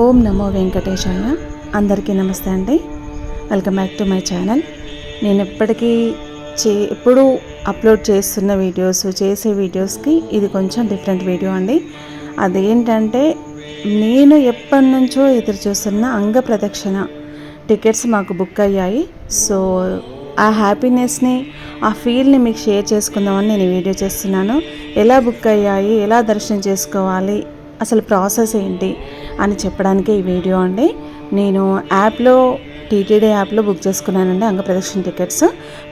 ఓం నమో వెంకటేశాయ. అందరికీ నమస్తే అండి. Welcome back to my channel. నేను ఎప్పటికీ చే ఎప్పుడు అప్లోడ్ చేస్తున్న వీడియోస్ చేసే వీడియోస్కి ఇది కొంచెం డిఫరెంట్ వీడియో అండి. అదేంటంటే నేను ఎప్పటి నుంచో ఎదురు చూస్తున్న అంగ ప్రదక్షిణ టికెట్స్ మాకు బుక్ అయ్యాయి. సో ఆ హ్యాపీనెస్ని ఆ ఫీల్ని మీకు షేర్ చేసుకుందామని నేను వీడియో చేస్తున్నాను. ఎలా బుక్ అయ్యాయి ఎలా దర్శనం చేసుకోవాలి అసలు ప్రాసెస్ ఏంటి అని చెప్పడానికే ఈ వీడియో అండి. నేను యాప్లో టీటీడీ యాప్లో బుక్ చేసుకున్నానండి అంగ ప్రదక్షిణ టికెట్స్.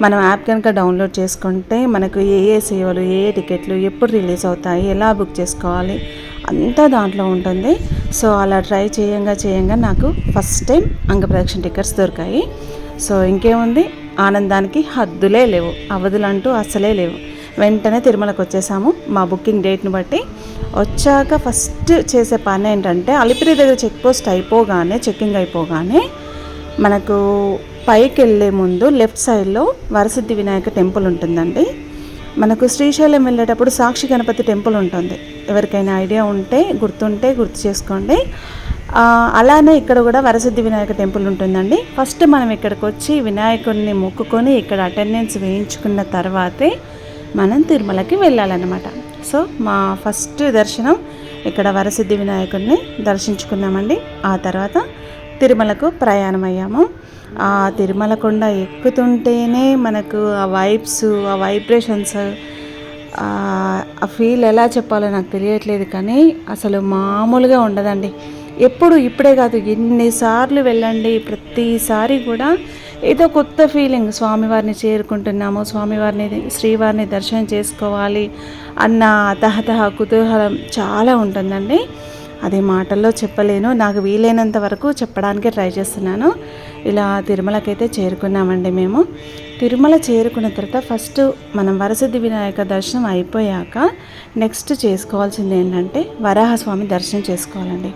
మనం యాప్ కనుక డౌన్లోడ్ చేసుకుంటే మనకు ఏ ఏ సేవలు ఏ ఏ టికెట్లు ఎప్పుడు రిలీజ్ అవుతాయి ఎలా బుక్ చేసుకోవాలి అంతా దాంట్లో ఉంటుంది. సో అలా ట్రై చేయంగా చేయంగా నాకు ఫస్ట్ టైం అంగ ప్రదక్షిణ టికెట్స్ దొరికాయి. సో ఇంకేముంది? ఆనందానికి హద్దులే లేవు అవధులు అంటూ అసలే లేవు. వెంటనే తిరుమలకు వచ్చేసాము. మా బుకింగ్ డేట్ని బట్టి వచ్చాక ఫస్ట్ చేసే పని ఏంటంటే అలిపిరి దగ్గర చెక్ పోస్ట్ అయిపోగానే చెక్కింగ్ అయిపోగానే మనకు పైకి వెళ్ళే ముందు లెఫ్ట్ సైడ్లో వరసిద్ధి వినాయక టెంపుల్ ఉంటుందండి. మనకు శ్రీశైలం వెళ్ళేటప్పుడు సాక్షి గణపతి టెంపుల్ ఉంటుంది. ఎవరికైనా ఐడియా ఉంటే గుర్తుంటే గుర్తు చేసుకోండి. అలానే ఇక్కడ కూడా వరసిద్ధి వినాయక టెంపుల్ ఉంటుందండి. ఫస్ట్ మనం ఇక్కడికి వచ్చి వినాయకుడిని మొక్కుకొని ఇక్కడ అటెండెన్స్ వేయించుకున్న తర్వాతే మనం తిరుమలకి వెళ్ళాలన్నమాట. సో మా ఫస్ట్ దర్శనం ఇక్కడ వరసిద్ధి వినాయకుడిని దర్శించుకున్నామండి. ఆ తర్వాత తిరుమలకు ప్రయాణం అయ్యాము ఆ తిరుమల కొండ ఎక్కుతుంటేనే మనకు ఆ వైబ్స్ ఆ వైబ్రేషన్స్ ఆ ఫీల్ ఎలా చెప్పాలో నాకు తెలియట్లేదు కానీ అసలు మామూలుగా ఉండదండి. ఎప్పుడు ఇప్పుడే కాదు ఎన్నిసార్లు వెళ్ళండి ప్రతిసారి కూడా ఏదో కొత్త ఫీలింగ్ స్వామివారిని చేరుకుంటున్నాము స్వామివారిని శ్రీవారిని దర్శనం చేసుకోవాలి అన్న తహతహ కుతూహలం చాలా ఉంటుందండి. అది మాటల్లో చెప్పలేను నాకు వీలైనంత వరకు చెప్పడానికి ట్రై చేస్తున్నాను. ఇలా తిరుమలకైతే చేరుకున్నామండి మేము. తిరుమల చేరుకున్న తర్వాత ఫస్ట్ మనం వరసిద్ధి వినాయక దర్శనం అయిపోయాక నెక్స్ట్ చేసుకోవాల్సింది ఏంటంటే వరాహస్వామి దర్శనం చేసుకోవాలండి.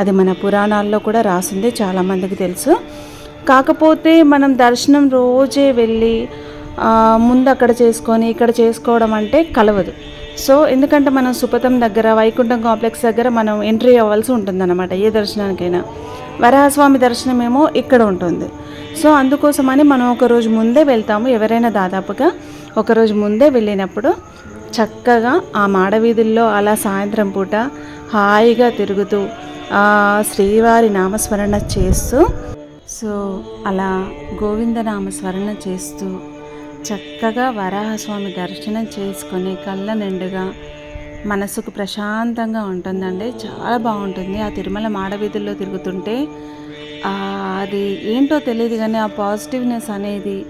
అది మన పురాణాల్లో కూడా రాసింది చాలామందికి తెలుసు. కాకపోతే మనం దర్శనం రోజే వెళ్ళి ముందు అక్కడ చేసుకొని ఇక్కడ చేసుకోవడం అంటే కలవదు. సో ఎందుకంటే మనం సుపథం దగ్గర వైకుంఠం కాంప్లెక్స్ దగ్గర మనం ఎంట్రీ అవ్వాల్సి ఉంటుందన్నమాట ఏ దర్శనానికైనా. వరాహస్వామి దర్శనం ఏమో ఇక్కడ ఉంటుంది. సో అందుకోసమని మనం ఒక రోజు ముందే వెళ్తాము ఎవరైనా దాదాపుగా ఒకరోజు ముందే వెళ్ళినప్పుడు. చక్కగా ఆ మాడవీధుల్లో అలా సాయంత్రం పూట హాయిగా తిరుగుతూ శ్రీవారి నామస్మరణ చేస్తూ సో అలా గోవింద స్మరణ చేస్తూ చక్కగా వరాహస్వామి దర్శనం చేసుకొని కళ్ళ నిండుగా మనసుకు ప్రశాంతంగా ఉంటుందండి. చాలా బాగుంటుంది. ఆ తిరుమల మాడవీధుల్లో తిరుగుతుంటే అది ఏంటో తెలియదు కానీ ఆ పాజిటివ్నెస్ అనేది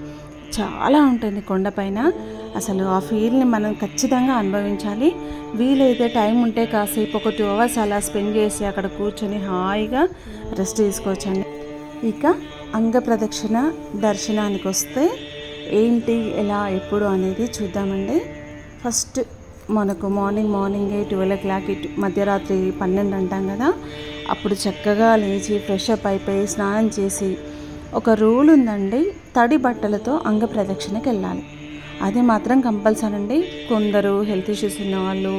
చాలా ఉంటుంది కొండపైన. అసలు ఆ ఫీల్ని మనం ఖచ్చితంగా అనుభవించాలి. వీలైతే టైం ఉంటే కాసేపు ఒక టూ అవర్స్ అలా స్పెండ్ చేసి అక్కడ కూర్చొని హాయిగా రెస్ట్ తీసుకోవచ్చండి. ఇక అంగ ప్రదక్షిణ దర్శనానికి వస్తే ఏంటి ఎలా ఎప్పుడు అనేది చూద్దామండి. ఫస్ట్ మనకు మార్నింగ్ మార్నింగే ట్వెల్వ్ ఓ క్లాక్ ఇటు మధ్యరాత్రి పన్నెండు అంటాం కదా అప్పుడు చక్కగా లేచి ఫ్రెష్ అప్ అయిపోయి స్నానం చేసి ఒక రూల్ ఉందండి తడి బట్టలతో అంగ ప్రదక్షిణకి వెళ్ళాలి. అది మాత్రం కంపల్సరీ అండి కొందరు హెల్త్ ఇష్యూస్ ఉన్న వాళ్ళు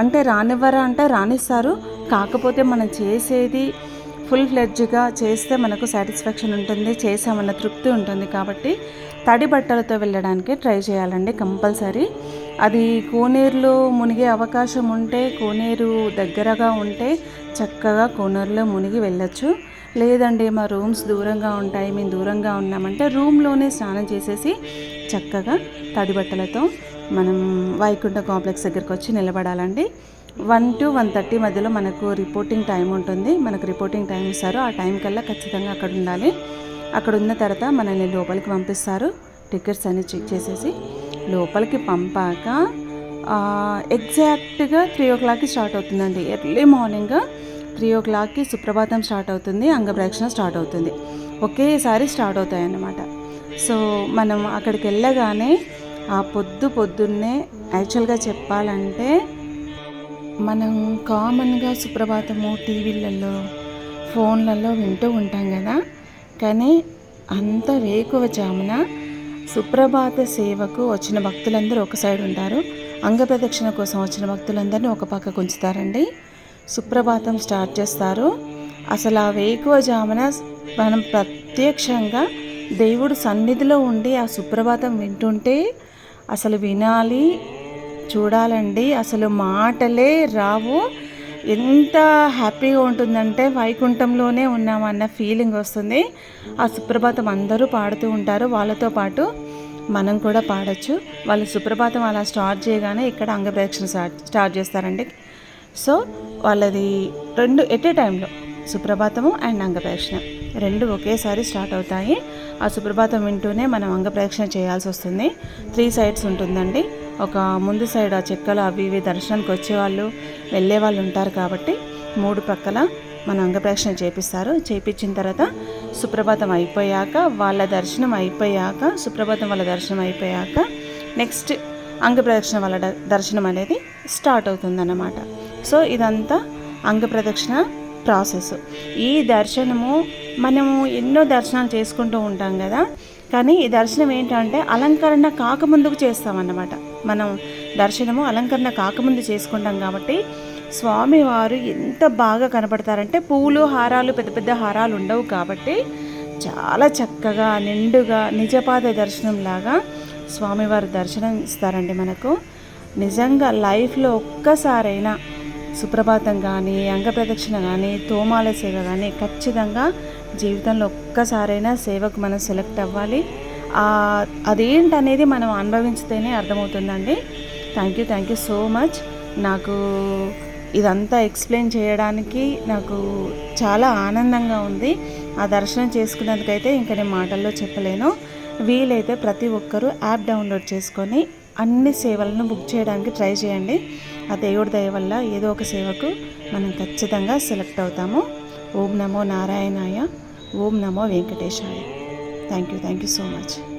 అంటే రానివ్వరా అంటే రానిస్తారు. కాకపోతే మనం చేసేది ఫుల్ ఫ్లెడ్జ్గా చేస్తే మనకు సాటిస్ఫాక్షన్ ఉంటుంది చేసామన్న తృప్తి ఉంటుంది కాబట్టి తడి బట్టలతో వెళ్ళడానికి ట్రై చేయాలండి కంపల్సరీ. అది కోనేరులో మునిగే అవకాశం ఉంటే కోనేరు దగ్గరగా ఉంటే చక్కగా కోనేరులో మునిగి వెళ్ళొచ్చు. లేదండి మా రూమ్స్ దూరంగా ఉంటాయి మేము దూరంగా ఉన్నామంటే రూమ్లోనే స్నానం చేసేసి చక్కగా తడి బట్టలతో మనం వైకుంఠ కాంప్లెక్స్ దగ్గరికి వచ్చి నిలబడాలండి. వన్ టు వన్ థర్టీ మధ్యలో మనకు రిపోర్టింగ్ టైం ఉంటుంది. మనకు రిపోర్టింగ్ టైం ఇస్తారు. ఆ టైం కల్లా ఖచ్చితంగా అక్కడ ఉండాలి. అక్కడ ఉన్న తర్వాత మనల్ని లోపలికి పంపిస్తారు. టికెట్స్ అన్ని చెక్ చేసేసి లోపలికి పంపాక ఎగ్జాక్ట్గా త్రీ ఓ క్లాక్కి స్టార్ట్ అవుతుందండి. ఎర్లీ మార్నింగ్ త్రీ ఓ క్లాక్కి సుప్రభాతం స్టార్ట్ అవుతుంది అంగప్రదక్షిణ స్టార్ట్ అవుతుంది. ఒకేసారి స్టార్ట్ అవుతాయి అన్నమాట సో మనం అక్కడికి వెళ్ళగానే ఆ పొద్దు పొద్దున్నే యాక్చువల్గా చెప్పాలంటే మనం కామన్గా సుప్రభాతము టీవీలలో ఫోన్లలో వింటూ ఉంటాం కదా. కానీ అంత వేకువజామున సుప్రభాత సేవకు వచ్చిన భక్తులందరూ ఒక సైడ్ ఉంటారు. అంగప్రదక్షిణ కోసం వచ్చిన భక్తులందరినీ ఒక పక్కకు ఉంచుతారండి సుప్రభాతం స్టార్ట్ చేస్తారు. అసలు ఆ వేకువజామున మనం ప్రత్యక్షంగా దేవుడు సన్నిధిలో ఉండి ఆ సుప్రభాతం వింటుంటే అసలు వినాలి చూడాలండి. అసలు మాటలే రావు. ఎంత హ్యాపీగా ఉంటుందంటే వైకుంఠంలోనే ఉన్నామన్న ఫీలింగ్ వస్తుంది. ఆ సుప్రభాతం అందరూ పాడుతూ ఉంటారు. వాళ్ళతో పాటు మనం కూడా పాడచ్చు. వాళ్ళు సుప్రభాతం అలా స్టార్ట్ చేయగానే ఇక్కడ అంగప్రదక్షిణ స్టార్ట్ స్టార్ట్ చేస్తారండి. సో వాళ్ళది రెండు ఎట్ ఏ టైంలో సుప్రభాతము అండ్ అంగప్రేక్షణ రెండు ఒకేసారి స్టార్ట్ అవుతాయి. ఆ సుప్రభాతం వింటూనే మనం అంగప్రేక్షణ చేయాల్సి వస్తుంది. త్రీ సైడ్స్ ఉంటుందండి. ఒక ముందు సైడ్ ఆ చెక్కలు అవి ఇవి దర్శనానికి వచ్చేవాళ్ళు వెళ్ళే వాళ్ళు ఉంటారు కాబట్టి మూడు పక్కల మన అంగప్రేక్షణ చేపిస్తారు. చేపించిన తర్వాత సుప్రభాతం అయిపోయాక వాళ్ళ దర్శనం అయిపోయాక సుప్రభాతం వాళ్ళ దర్శనం అయిపోయాక నెక్స్ట్ అంగప్రదక్షిణ వాళ్ళ దర్శనం అనేది స్టార్ట్ అవుతుందన్నమాట. సో ఇదంతా అంగప్రదక్షిణ ప్రాసెస్. ఈ దర్శనము మనము ఎన్నో దర్శనాలు చేసుకుంటూ ఉంటాం కదా. కానీ ఈ దర్శనం ఏంటంటే అలంకరణ కాకముందుకు చేస్తామన్నమాట. మనం దర్శనము అలంకరణ కాకముందు చేసుకుంటాం కాబట్టి స్వామివారు ఎంత బాగా కనపడతారంటే పూలు హారాలు పెద్ద పెద్ద హారాలు ఉండవు కాబట్టి చాలా చక్కగా నిండుగా నిజపాద దర్శనంలాగా స్వామివారు దర్శనం ఇస్తారండి మనకు. నిజంగా లైఫ్లో ఒక్కసారైనా సుప్రభాతం కానీ అంగప్రదక్షిణ కానీ తోమాల సేవ కానీ ఖచ్చితంగా జీవితంలో ఒక్కసారైనా సేవకు మనం సెలెక్ట్ అవ్వాలి. అదేంటనేది మనం అనుభవించితేనే అర్థమవుతుందండి. Thank you thank you so much. నాకు ఇదంతా ఎక్స్ప్లెయిన్ చేయడానికి నాకు చాలా ఆనందంగా ఉంది. ఆ దర్శనం చేసుకున్నందుకైతే ఇంకా నేను మాటల్లో చెప్పలేను. వీలైతే ప్రతి ఒక్కరూ యాప్ డౌన్లోడ్ చేసుకొని అన్ని సేవలను బుక్ చేయడానికి ట్రై చేయండి. ఆ దేవుడి దయ వల్ల ఏదో ఒక సేవకు మనం ఖచ్చితంగా సెలెక్ట్ అవుతాము. ఓం నమో నారాయణాయ ఓం నమో వెంకటేశాయ. Thank you thank you so much.